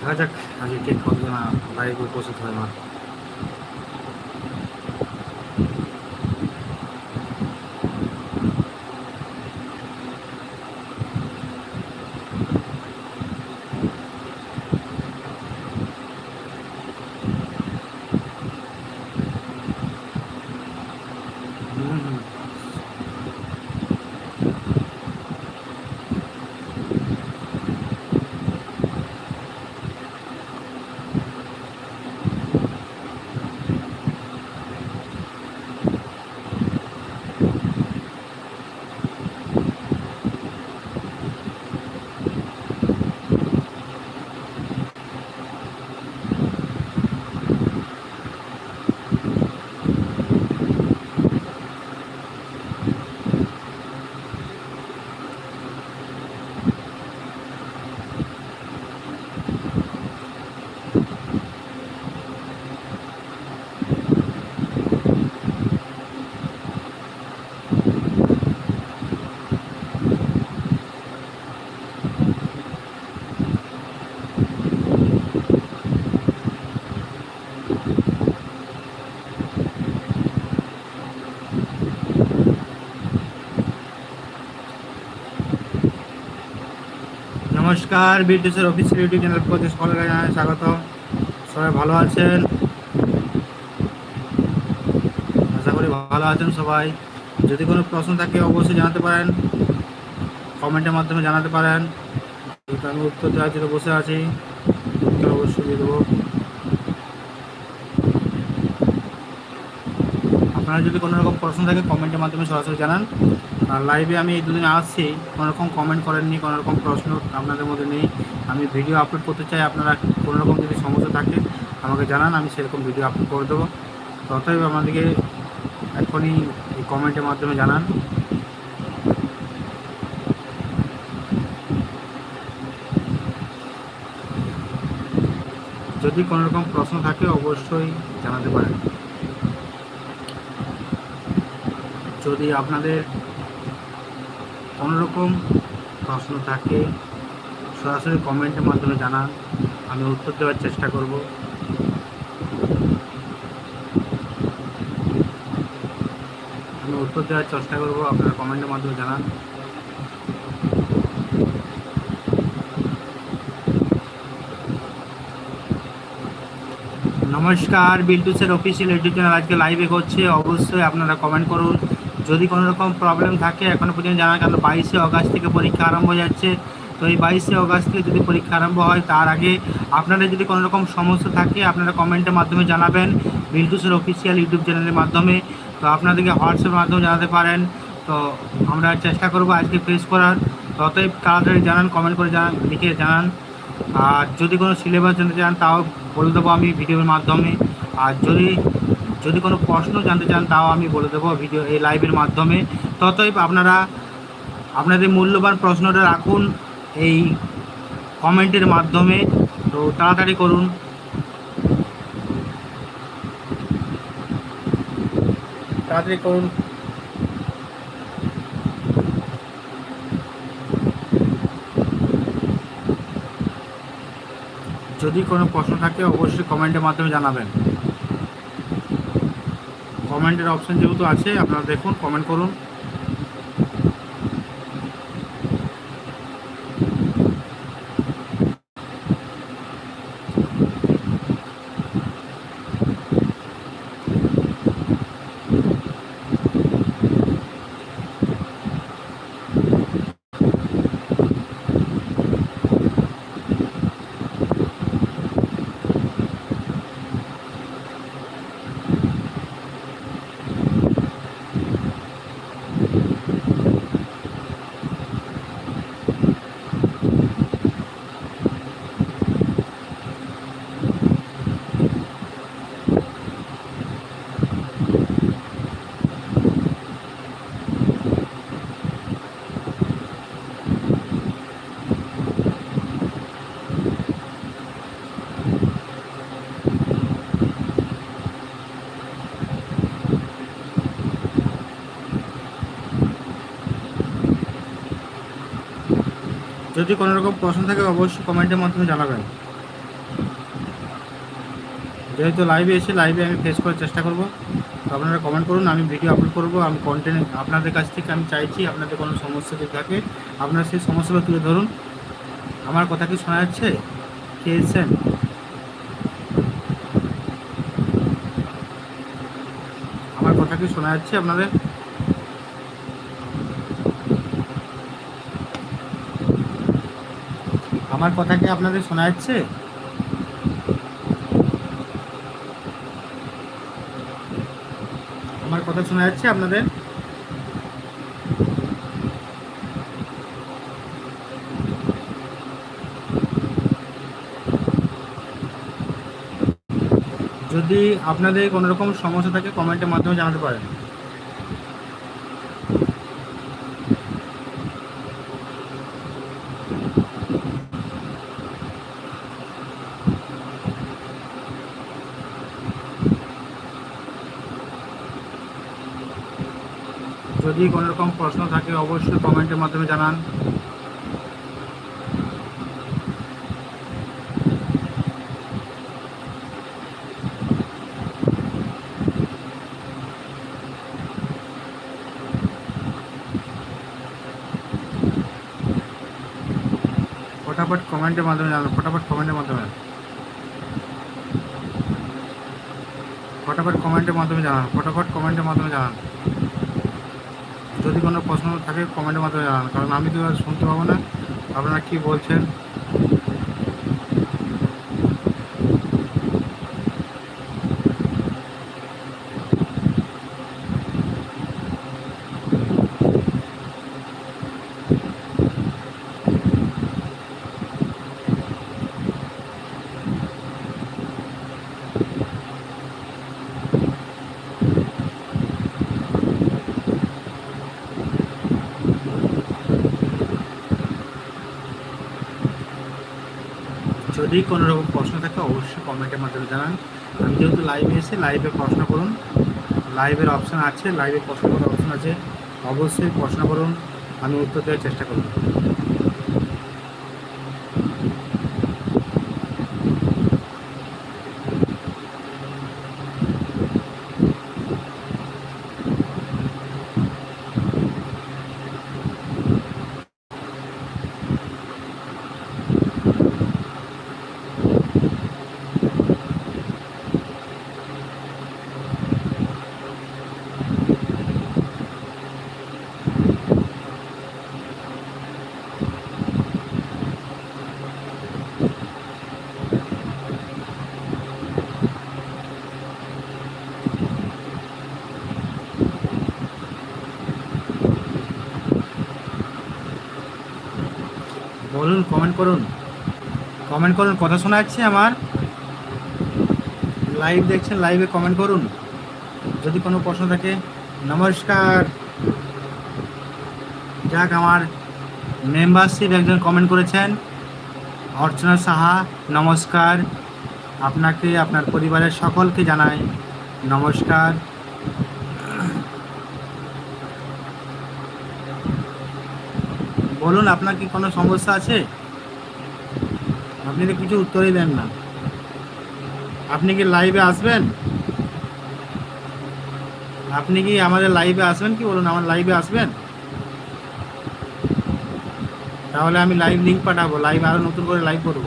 দেখা যাক আজকে কে কতজন লাইভে উপস্থিত হয় আমার নমস্কার বিটিসের অফিসিয়াল ইউটিউব চ্যানেল প্রতি সকলকে জানাই স্বাগত। সবাই ভালো আছেন? আশা করি ভালো আছেন সবাই। যদি কোনো প্রশ্ন থাকে অবশ্যই জানাতে পারেন। কমেন্টের মাধ্যমে জানাতে পারেন। আমি উত্তর দেওয়ার জন্য বসে আছি অবশ্যই দেবো। আপনারা যদি কোনো রকম প্রশ্ন থাকে কমেন্টের মাধ্যমে সরাসরি জানান। আর লাইভে আমি এই দুদিন আসছি, কোনো রকম কমেন্ট করেননি, কোনো রকম প্রশ্ন আপনাদের মধ্যে নেই। আমি ভিডিও আপলোড করতে চাই, আপনারা কোনো রকম যদি সমস্যা থাকে আমাকে জানান, আমি সেরকম ভিডিও আপলোড করে দেবো। তো অতএব আমাদেরকে এখনই এই কমেন্টের মাধ্যমে জানান। যদি কোনো রকম প্রশ্ন থাকে, অবশ্যই জানাতে পারেন। যদি আপনাদের কোনো রকম প্রশ্ন থাকে, সরাসরি কমেন্টের মাধ্যমে জানান, আমি উত্তর দেওয়ার চেষ্টা করব। আমি উত্তর দেওয়ার চেষ্টা করব, আপনারা কমেন্টের মাধ্যমে জানান। নমস্কার, বিল্টুসের অফিসিয়াল ইউটিউব চ্যানেল আজকে লাইভে করছে। অবশ্যই আপনারা কমেন্ট করুন। যদি কোনো রকম প্রবলেম থাকে এখনও পর্যন্ত জানা গেল বাইশে অগাস্ট থেকে পরীক্ষা আরম্ভ যাচ্ছে। তো এই বাইশে অগাস্ট থেকে যদি পরীক্ষা আরম্ভ হয়, তার আগে আপনাদের যদি কোনো রকম সমস্যা থাকে, আপনারা কমেন্টের মাধ্যমে জানাবেন। বিল্টুসের অফিসিয়াল ইউটিউব চ্যানেলের মাধ্যমে। তো আপনাদেরকে হোয়াটসঅ্যাপের মাধ্যমে জানাতে পারেন। তো আমরা চেষ্টা করব আজকে ফেস করার। তো অতএব তাড়াতাড়ি জানান কমেন্ট করে জানান, লিখে জানান। আর যদি কোনো সিলেবাস জানতে চান, তাও বলে দেবো আমি ভিডিওর মাধ্যমে। আর যদি যদি কোনো প্রশ্ন জানতে চান, তাও আমি বলে দেবো ভিডিও এই লাইভের মাধ্যমে। ততই আপনারা আপনাদের মূল্যবান প্রশ্নটা রাখুন এই কমেন্টের মাধ্যমে। তো তাড়াতাড়ি করুন। তাড়াতাড়ি করুন। যদি কোনো প্রশ্ন থাকে, অবশ্যই কমেন্টের মাধ্যমে জানাবেন। কমেন্টের অপশন যেহেতু আছে আপনারা দেখুন কমেন্ট করুন। যদি কোনো রকম প্রশ্ন থাকে, অবশ্যই কমেন্টের মাধ্যমে জানাবেন। যেহেতু লাইভে এসে লাইভে আমি ফেস করার চেষ্টা করব আপনারা কমেন্ট করুন, আমি ভিডিও আপলোড করব, আমি কন্টেন্ট আপনাদের কাছ থেকে আমি চাইছি, আপনাদের কোনো সমস্যা যদি থাকে, আপনারা সেই সমস্যাগুলো তুলে ধরুন। আমার কথা কি শোনা যাচ্ছে? এসছেন? আমার কথা কি শোনা যাচ্ছে আপনাদের? আমার কথা কি আপনাদের শোনা যাচ্ছে? আমার কথা শোনা যাচ্ছে আপনাদের? যদি আপনাদের কোনো রকম সমস্যা থাকে কমেন্টের মাধ্যমে জানাতে পারেন। যদি কোনো রকম প্রশ্ন থাকে, অবশ্যই কমেন্টের মাধ্যমে জানান। ফটাফট কমেন্টের মাধ্যমে জানান, ফটাফট কমেন্টের মাধ্যমে। ফটাফট কমেন্টের মাধ্যমে জানান, ফটাফট কমেন্টের মাধ্যমে জানান। যদি কোনো প্রশ্ন থাকে কমেন্টের মাধ্যমে জানান। কারণ আমি তো শুনতে পাবো না। আপনারা কী বলছেন? যদি কোনো রকম প্রশ্ন থাকে, অবশ্যই কমেন্টের মাধ্যমে জানান। আমি যেহেতু লাইভে এসে লাইভে প্রশ্ন করুন লাইভের অপশান আছে লাইভে প্রশ্ন করার অপশান আছে, অবশ্যই প্রশ্ন করুন, আমি উত্তর দেওয়ার চেষ্টা করব। বলুন কমেন্ট করুন। কমেন্ট করুন, কথা শোনা যাচ্ছে আমার। লাইভ দেখছেন লাইভে কমেন্ট করুন। যদি কোনো প্রশ্ন থাকে, নমস্কার। যাক, আমার মেম্বারশিপ একজন কমেন্ট করেছেন। অর্চনা সাহা, নমস্কার। আপনাকে, আপনার পরিবারের সকলকে জানাই নমস্কার। বলুন, আপনার কি কোনো সমস্যা আছে? আপনি তো কিছু উত্তরই দেন না। আপনি কি লাইভে আসবেন? আপনি কি আমাদের লাইভে আসবেন কি? বলুন, আমার লাইভে আসবেন? তাহলে আমি লাইভ লিঙ্ক পাঠাবো লাইভ আরও নতুন করে লাইভ করব।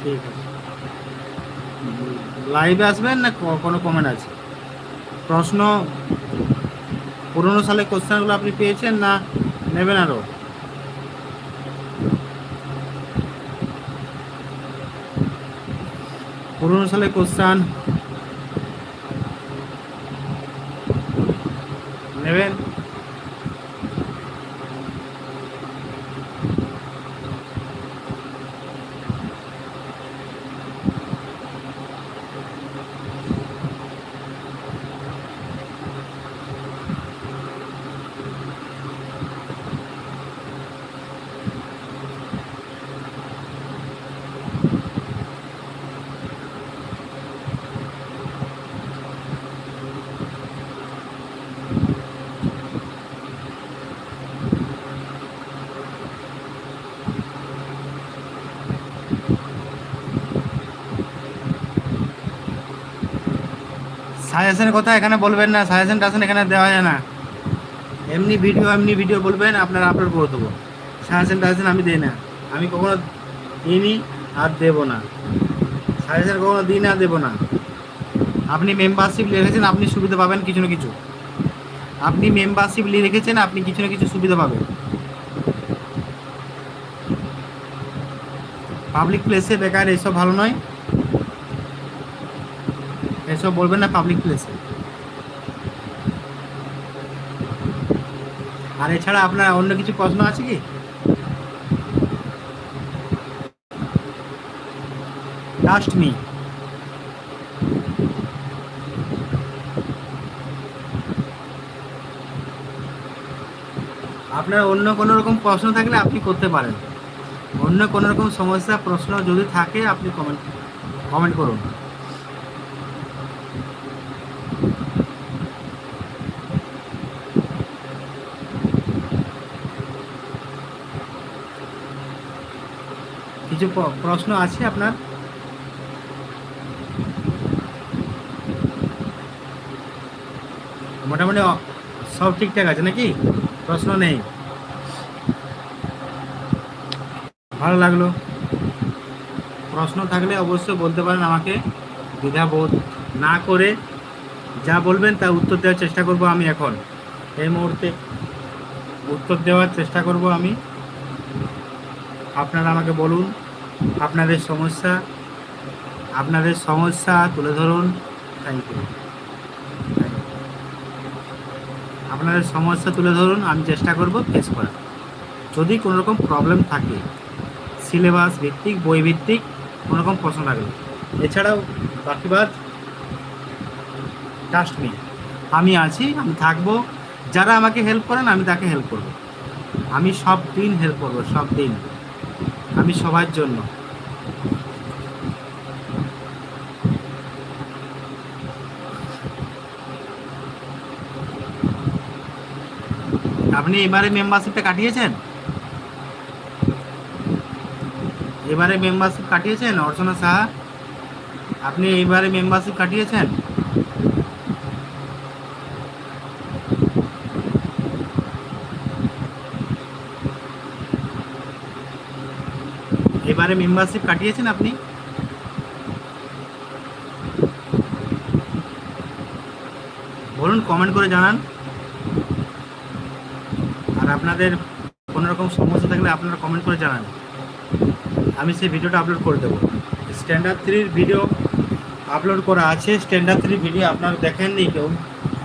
ঠিক আছে। লাইভে আসবেন না কোনো কমেন্ট আছে? প্রশ্ন পুরোনো সালে কোশ্চেনগুলো আপনি পেয়েছেন না নেবেন আরও পুরোনো সালে কোশ্চান সাজেশনের কথা এখানে বলবেন না, সাজেশন টাজেশন এখানে দেওয়া যায় না। এমনি ভিডিও এমনি ভিডিও বলবেন, আপনারা আপলোড করে দেবো। সাজেশন টাজেশন আমি দিই না। আমি কখনো দিইনি আর দেবো না। সাজেশন কখনো দিই না, দেবো না। আপনি মেম্বারশিপ লিখেছেন আপনি সুবিধা পাবেন কিছু না কিছু। আপনি মেম্বারশিপ নিয়ে রেখেছেন, আপনি কিছু না কিছু সুবিধা পাবেন। পাবলিক প্লেসে বেকার, এসব ভালো নয়। এসব বলবেন না পাবলিক প্লেসে আর এছাড়া আপনার অন্য কিছু প্রশ্ন আছে কি? লাস্ট মি আপনার অন্য কোনো রকম প্রশ্ন থাকলে আপনি করতে পারেন। অন্য কোনো রকম সমস্যা, প্রশ্ন যদি থাকে, আপনি কমেন্ট কমেন্ট করুন। কিছু প্রশ্ন আছে আপনার? মোটামুটি সব ঠিকঠাক আছে নাকি? প্রশ্ন নেই। ভালো লাগল। প্রশ্ন থাকলে অবশ্যই বলতে পারেন আমাকে। দ্বিধাবোধ না করে যা বলবেন তা উত্তর দেওয়ার চেষ্টা করব আমি এখন। এই মুহূর্তে উত্তর দেওয়ার চেষ্টা করব আমি। আপনারা আমাকে বলুন। আপনাদের সমস্যা আপনাদের সমস্যা তুলে ধরুন। থ্যাংক ইউ আপনাদের সমস্যা তুলে ধরুন, আমি চেষ্টা করব ফেস করার। যদি কোনো রকম প্রবলেম থাকে সিলেবাস ভিত্তিক, বই ভিত্তিক কোনো রকম প্রশ্ন থাকলে এছাড়াও বাকিবাদ ট্রাস্ট মি আমি আছি, আমি থাকব। যারা আমাকে হেল্প করেন, আমি তাকে হেল্প করব। আমি সব দিন হেল্প করব, সব দিন। আমি সবার জন্য। আপনি এবারে মেম্বারশিপটা কাটিয়েছেন? এবারে মেম্বারশিপ কাটিয়েছেন অর্চনা সাহা? আপনি এইবারে মেম্বারশিপ কাটিয়েছেন? এবারে মেম্বারশিপ কাটিয়েছেন আপনি? বলুন কমেন্ট করে জানান। আর আপনাদের কোনো রকম সমস্যা থাকলে আপনারা কমেন্ট করে জানান। আমি সেই ভিডিওটা আপলোড করে দেবো। স্ট্যান্ডার্ড থ্রির ভিডিও আপলোড করা আছে। স্ট্যান্ডার্ড থ্রি ভিডিও আপনারা দেখেননি কেউ?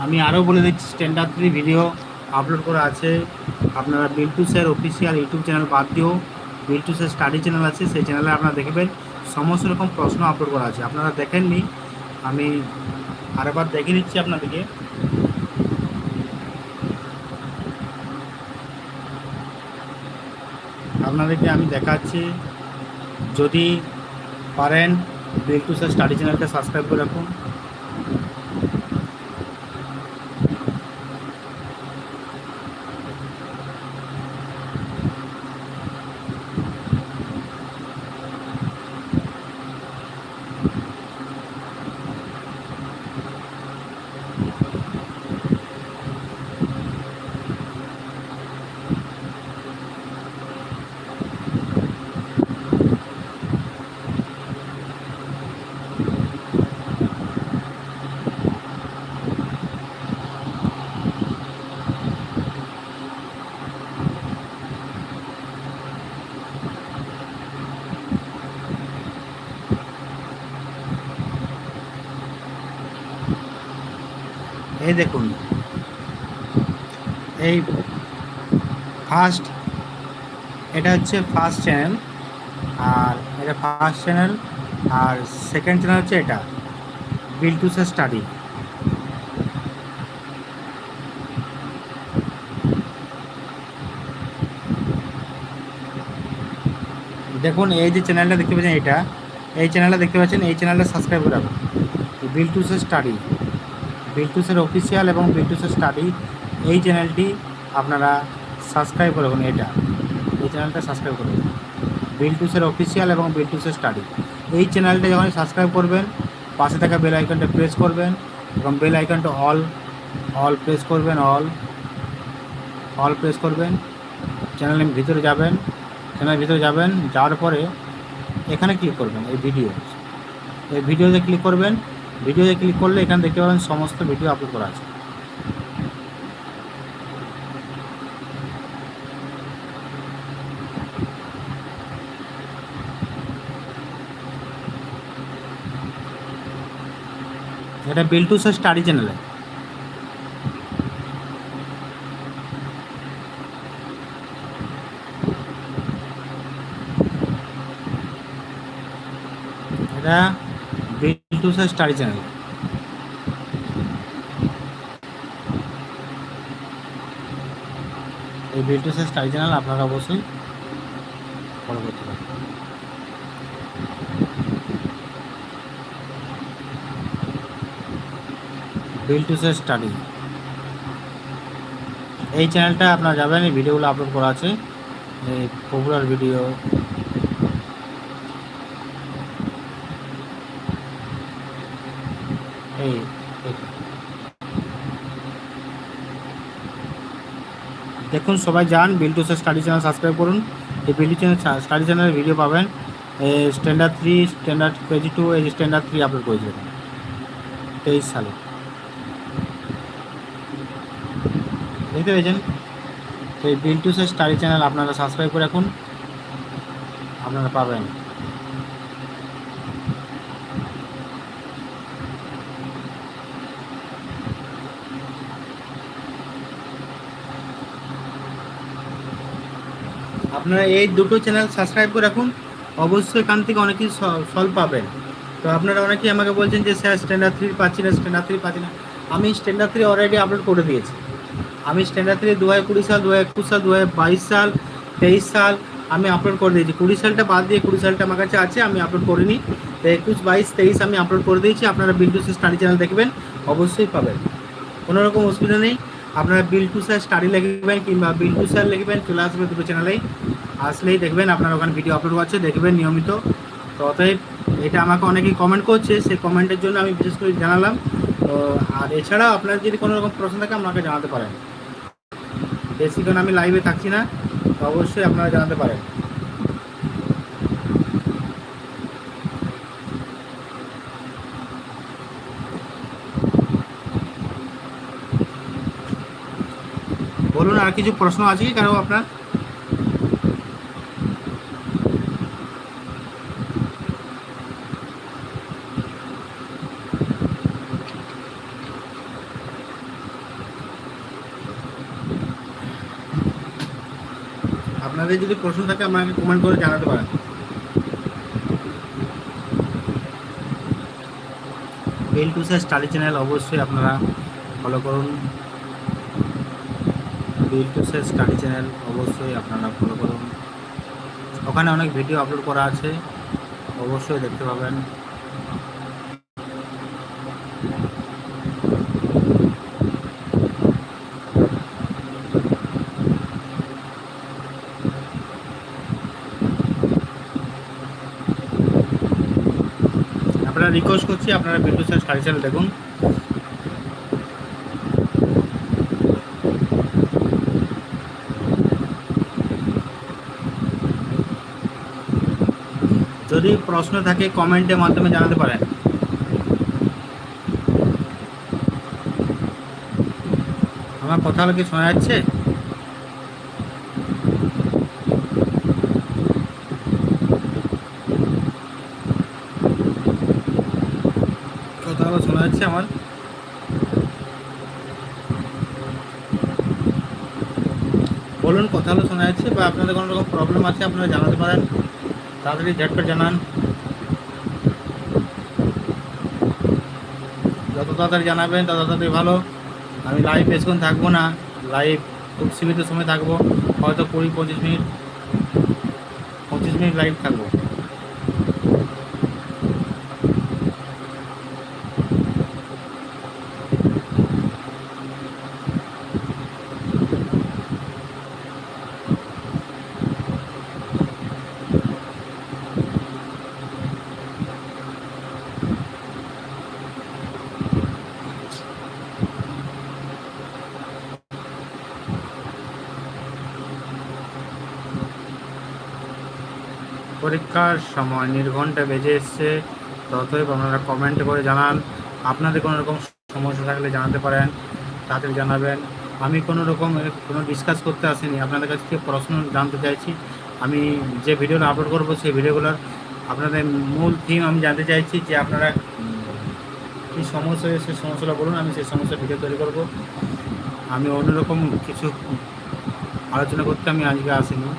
আমি আরও বলে দিচ্ছি স্ট্যান্ডার্ড থ্রি ভিডিও আপলোড করা আছে। আপনারা Biltu sir official YouTube channel বাদ দিয়েও বিল্টু স্যার স্টাডি চ্যানেল আছে, সেই চ্যানেলে আপনারা দেখবেন সমস্ত রকম প্রশ্ন আপলোড করা আছে। আপনারা দেখেননি আমি আরেকবার দেখে নিচ্ছি আপনাদেরকে। আপনাদেরকে আমি দেখাচ্ছি, যদি পারেন বিল্টু স্যার স্টাডি চ্যানেলটা সাবস্ক্রাইব করে রাখুন। এই দেখুন। এই ফার্স্ট এটা হচ্ছে ফার্স্ট চ্যানেল আর এটা ফার্স্ট চ্যানেল আর সেকেন্ড চ্যানেল হচ্ছে এটা বিল্টুসা স্টাডি দেখুন, এই যে চ্যানেলটা দেখতে পাচ্ছেন এটা, এই চ্যানেলটা দেখতে পাচ্ছেন, এই চ্যানেলটা সাবস্ক্রাইব করে রাখুন। বিল্টুসা স্টাডি বিল্টুসের অফিসিয়াল এবং বিল্টুসের স্টাডি এই চ্যানেলটি আপনারা সাবস্ক্রাইব করে রাখুন, এটা। এই চ্যানেলটা সাবস্ক্রাইব করে রাখুন। বিল্টুসের অফিসিয়াল এবং বিল্টুসের স্টাডি এই চ্যানেলটা যখন সাবস্ক্রাইব করবেন, পাশে থাকা বেল আইকনটা প্রেস করবেন এবং বেল আইকনটা অল অল প্রেস করবেন অল অল প্রেস করবেন। চ্যানেলের ভিতরে যাবেন চ্যানেলের ভিতরে যাবেন, যাওয়ার পরে এখানে ক্লিক করবেন এই ভিডিও এই ভিডিওতে ক্লিক করবেন ভিডিওতে ক্লিক করলে এখানে দেখতে পাবেন সমস্ত ভিডিও আপলোড করা আছে। এটা বিল্টুসের স্টাডি চ্যানেলে এটা বিল্টুস স্টাডি চ্যানেল এই বিল্টুস স্টাডি চ্যানেল আপনারা অবশ্যই ফলো করতে পারেন। বিল্টুস স্টাডি এই চ্যানেলটা আপনারা যাবেন এই ভিডিওগুলো আপলোড করা আছে। এই পপুলার ভিডিও এই এই। দেখুন, সবাই যান Biltu sir study channel subscribe করুন। এই বিল্টু চ্যানেল স্টাডি চ্যানেলের ভিডিও পাবেন। Standard three standard KG two এই স্ট্যান্ডার্ড থ্রি আপলোড করেছিলেন তেইশ সালে। দেখতে পেয়েছেন? তো এই স্যার স্টাডি চ্যানেল আপনারা সাবস্ক্রাইব করে রাখুন। আপনারা পাবেন। আপনারা এই দুটো চ্যানেল সাবস্ক্রাইব করে রাখুন। অবশ্যই এখান থেকে অনেক কিছু সলভ পাবেন। তো আপনারা অনেকেই আমাকে বলছেন যে, স্যার স্ট্যান্ডার্ড থ্রি পাচ্ছি না স্ট্যান্ডার্ড থ্রি পাচ্ছি না। আমি স্ট্যান্ডার্ড থ্রি অলরেডি আপলোড করে দিয়েছি। আমি স্ট্যান্ডার্ড থ্রি দু হাজার কুড়ি সাল, দু হাজার একুশ সাল, দু হাজার বাইশ সাল, তেইশ সাল আমি আপলোড করে দিয়েছি। কুড়ি সালটা বাদ দিয়ে কুড়ি সালটা আমার কাছে আছে, আমি আপলোড করিনি। তো একুশ, বাইশ, তেইশ আমি আপলোড করে দিয়েছি। আপনারা বিল্টুস স্টাডি চ্যানেল দেখবেন, অবশ্যই পাবেন। কোনো রকম অসুবিধা নেই। আপনারা বিল্টু স্যার স্টাডি লিখবেন কিংবা বিল্টু স্যার লিখবেন, চলে আসবে দুটো চ্যানেলেই আসলেই দেখবেন আপনার ওখানে ভিডিও আপলোড করছে, দেখবেন নিয়মিত। তো অতএব এটা আমাকে অনেকেই কমেন্ট করছে, সেই কমেন্টের জন্য আমি বিশেষ করে জানালাম। তো আর এছাড়াও আপনার যদি কোনো রকম প্রশ্ন থাকে, আমাকে জানাতে পারেন। বেশিক্ষণ আমি লাইভে থাকছি না অবশ্যই আপনারা জানাতে পারেন বলুন আর কিছু প্রশ্ন আছে কি? কারও আপনার? আপনাদের যদি প্রশ্ন থাকে আমাকে কমেন্ট করে জানাতে পারেন। বেল টুসের স্টাডি চ্যানেল অবশ্যই আপনারা ফলো করুন। টুসের স্টাডি চ্যানেল অবশ্যই আপনারা ফলো করুন। ওখানে অনেক ভিডিও আপলোড করা আছে, অবশ্যই দেখতে পাবেন। আপনারা রিকোয়েস্ট করছি আপনারা স্যার স্টাডি চ্যানেল দেখুন যদি প্রশ্ন থাকে কমেন্টের মাধ্যমে জানাতে পারেন। আমার কথা কি শোনা যাচ্ছে? কথাগুলো শোনা যাচ্ছে আমার? বলুন কথাগুলো শোনা যাচ্ছে বা আপনাদের কোনো রকম প্রবলেম আছে, আপনারা জানাতে পারেন। তাড়াতাড়ি ঝটপট জানান। তাড়াতাড়ি জানাবেন তত তাড়াতাড়ি ভালো। আমি লাইভ বেশক্ষণ থাকব না লাইভ খুব সীমিত সময় থাকব। হয়তো কুড়ি, পঁচিশ মিনিট পঁচিশ মিনিট লাইভ থাকব। পরীক্ষার সময় নির্ঘণ্টা বেজে এসছে তো অতএব আপনারা কমেন্ট করে জানান। আপনাদের কোনো রকম সমস্যা থাকলে জানাতে পারেন তাদের জানাবেন। আমি কোনো রকম, কোনো ডিসকাস করতে আসিনি। আপনাদের কাছ থেকে প্রশ্ন জানতে চাইছি। আমি যে ভিডিওটা আপলোড করব, সেই ভিডিওগুলোর আপনাদের মূল থিম আমি জানতে চাইছি যে আপনারা কী সমস্যা সেই সমস্যাটা বলুন, আমি সেই সমস্যার ভিডিও তৈরি করব। আমি অন্যরকম কিছু আলোচনা করতে আমি আজকে আসিনি।